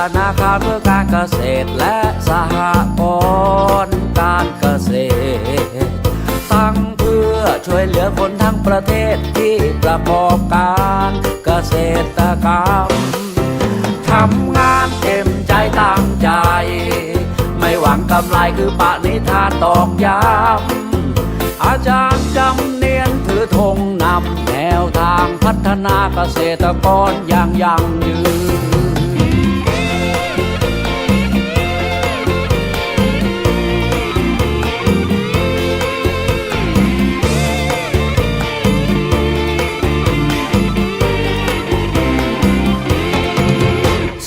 ธนาคารเพื่อการเกษตรและสหกรณ์การเกษตร ตั้งเพื่อช่วยเหลือคนทั้งประเทศที่ประกอบการเกษตรกรรมทำงานเต็มใจตั้งใจ ไม่หวังกำไรคือปณิธานตอกย้ำอาจารย์จำเนียนถือธงนำแนวทางพัฒนาเกษตรกรอย่างยั่งยืน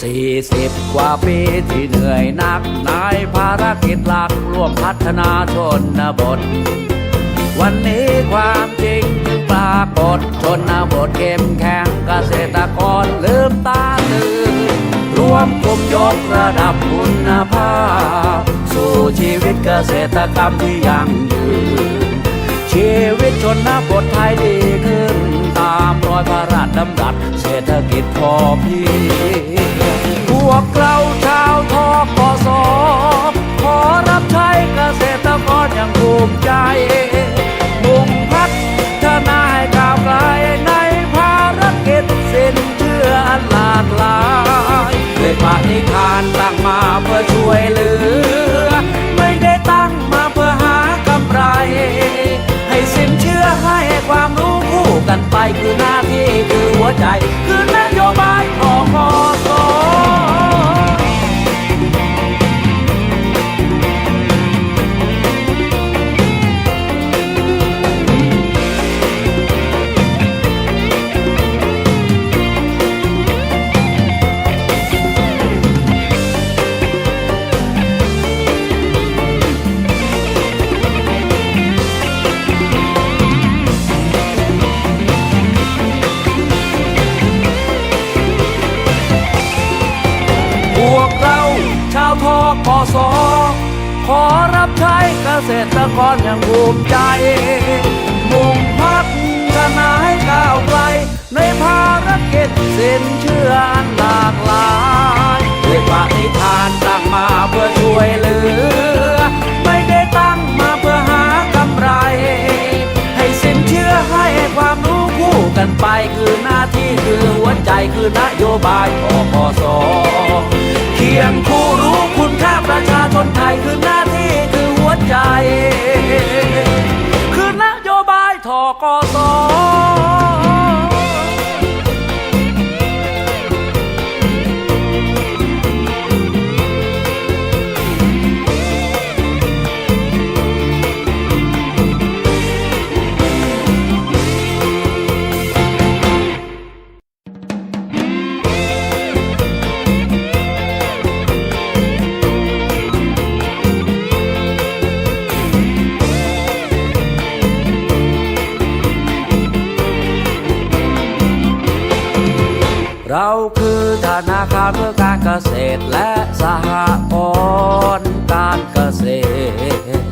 สี่สิบกว่าปีที่เหนื่อยหนักในภารกิจหลักร่วมพัฒนาชนบท วันนี้ความจริงปรากฏชนบทเข้มแข็งเกษตรกรลืมตาตื่นรวมกลุ่มยกระดับคุณภาพ สู่ชีวิตเกษตรกรรมที่ยั่งยืนชีวิตชนบทไทยดีขึ้นตามรอยพระราำรัสเศรษฐกิจพอเพียงพวกเราชาวทกสขอรับใช้เกษตรกรอย่างภูมิใจมุ่งพัฒนาให้ก้าวไกลในภารกิจสิ้นเชื่ออันหลากหลายด้วยปณิธานตั้งมาเพื่อช่วยเหลือ ไม่ได้ตั้งมาเพื่อหากำไร ให้สินเชื่อให้ความรู้คู่กันไปคือหน้าที่คือ หัวใจคือาวทกสขอรับใช้เกษตรกรอย่างภูมิใจ มุ่งพัฒนาให้ก้าวไกล ในภารกิจสินเชื่ออันหลากหลายด้วยปณิธานตั้งมาเพื่อช่วยเหลือ ไม่ได้ตั้งมาเพื่อหากำไร ให้สินเชื่อให้ความรู้คู่กันไปคือหน้าที่คือหัวใจคือนโยบายอพสเคียงคู่ ค่าประชาชนไทยคือหน้าที่คือหัวใจ คือนโยบายทกส เราคือธนาคารเพื่อการเกษตรและสหกรณ์การเกษตร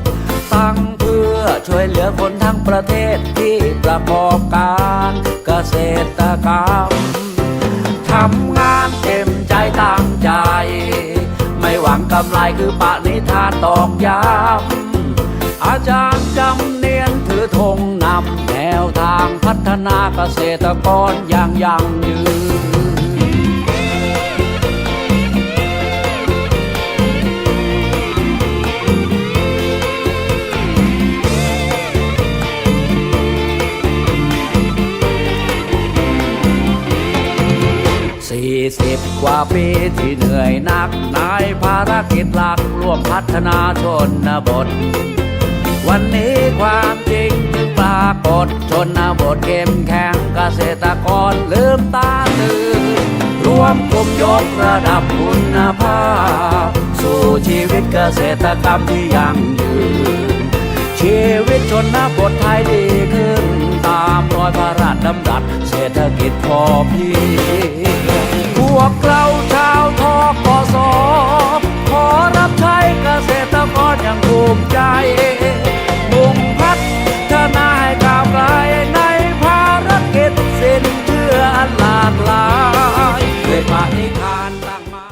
ตั้งเพื่อช่วยเหลือคนทั้งประเทศที่ประกอบการเกษตรกรรมทำงานเต็มใจตั้งใจ ไม่หวังกำไรคือปณิธานตอกย้ำอาจารย์จำ ถือธงนำแนวทางพัฒนาเกษตรกรอย่างยั่งยืนสี่สิบกว่าปีที่เหนื่อยหนักในภารกิจหลักร่วมพัฒนาชนบท วันนี้ความจริงจึงปรากฏชนบทเข้มแข็งเกษตรกรลืมตาตื่นรวมกลุ่มยกระดับคุณภาพ สู่ชีวิตเกษตรกรรมที่ยั่งยืน ชีวิตชนบทไทยดีขึ้น ตามรอยพระราชดำรัสเศรษฐกิจพอเพียง